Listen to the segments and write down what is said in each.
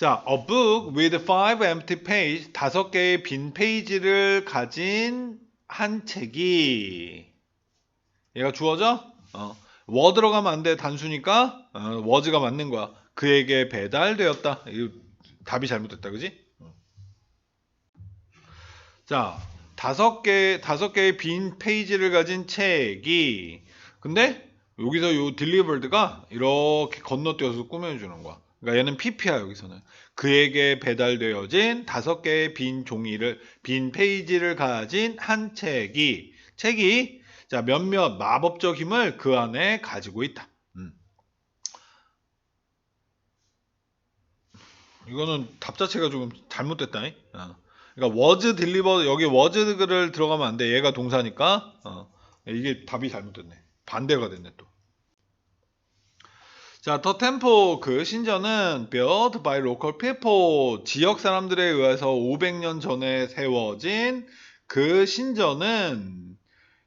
자, a book with five empty page, 다섯 개의 빈 페이지를 가진 한 책이 얘가 주어져? 어. 워 들어가면 안 돼. 단수니까 어, was가 맞는 거야. 그에게 배달되었다. 이거 답이 잘못됐다. 그지? 어. 자, 다섯 개 다섯 개의 빈 페이지를 가진 책이 근데 여기서 요 delivered가 이렇게 건너뛰어서 꾸며 주는 거야. 그러니까 얘는 PP야 여기서는 그에게 배달되어진 다섯 개의 빈 종이를 빈 페이지를 가진 한 책이 책이 자 몇몇 마법적 힘을 그 안에 가지고 있다. 음. 이거는 답 자체가 조금 잘못됐다니. 어. 그러니까 was delivered 여기 was를 들어가면 안 돼. 얘가 동사니까 어. 이게 답이 잘못됐네. 반대가 됐네 또. 자, 더 템포 그 신전은 built by local people 지역 사람들에 의해서 500년 전에 세워진 그 신전은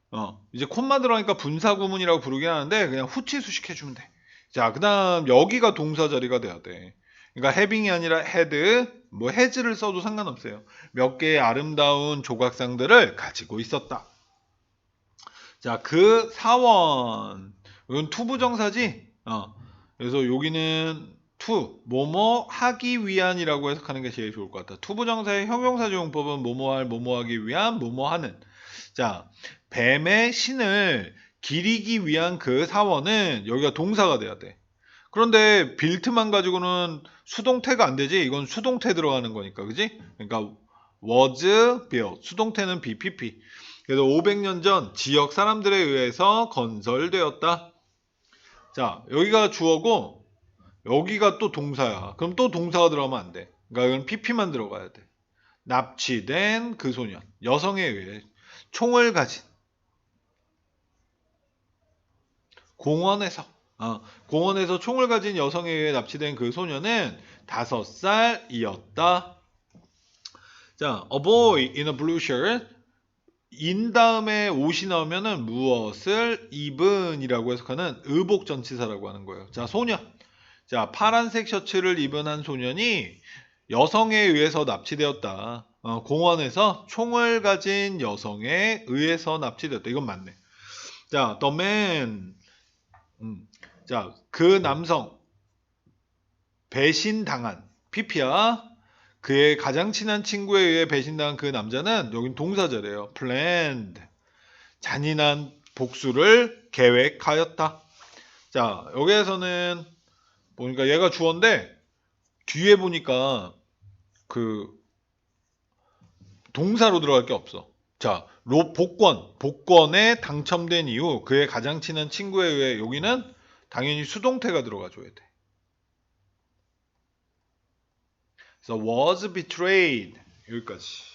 어, 이제 콤마 들어가니까 분사 구문이라고 부르긴 하는데 그냥 후치 수식 해 주면 돼. 자, 그다음 여기가 동사 자리가 돼야 돼. 그러니까 having이 아니라 had, 뭐 has를 써도 상관없어요. 몇 개의 아름다운 조각상들을 가지고 있었다. 자, 그 사원 이건 투부정사지. 어. 그래서 여기는 to 뭐뭐 하기 위한이라고 해석하는 게 제일 좋을 것 같다. 투부정사의 형용사조용법은 뭐뭐 할 뭐뭐 하기 위한 뭐뭐 하는. 자, 뱀의 신을 기리기 위한 그 사원은 여기가 동사가 돼야 돼. 그런데 빌트만 가지고는 수동태가 안 되지. 이건 수동태 들어가는 거니까, 그지? 그러니까 was built. 수동태는 BPP. 그래서 500년 전 지역 사람들에 의해서 건설되었다. 자, 여기가 주어고 여기가 또 동사야. 그럼 또 동사가 들어가면 안 돼. 그러니까 이건 PP만 들어가야 돼. 납치된 그 소년, 여성에 의해 총을 가진 공원에서 어, 공원에서 총을 가진 여성에 의해 납치된 그 소년은 다섯 살이었다. 자, a boy in a blue shirt 인 다음에 옷이 나오면은 무엇을 입은이라고 해석하는 의복 전치사라고 하는 거예요. 자, 소년. 자, 파란색 셔츠를 입은 한 소년이 여성에 의해서 납치되었다. 어, 공원에서 총을 가진 여성에 의해서 납치되었다. 이건 맞네. 자, the man. 음, 자, 그 남성. 배신당한. PP야. 그의 가장 친한 친구에 의해 배신당한 그 남자는 여긴 동사절이에요. planned. 잔인한 복수를 계획하였다. 자, 여기에서는 보니까 얘가 주어인데 뒤에 보니까 그 동사로 들어갈 게 없어. 자, 로 복권, 복권에 당첨된 이후 그의 가장 친한 친구에 의해 여기는 당연히 수동태가 들어가 줘야 돼. 그래서 was betrayed 여기까지.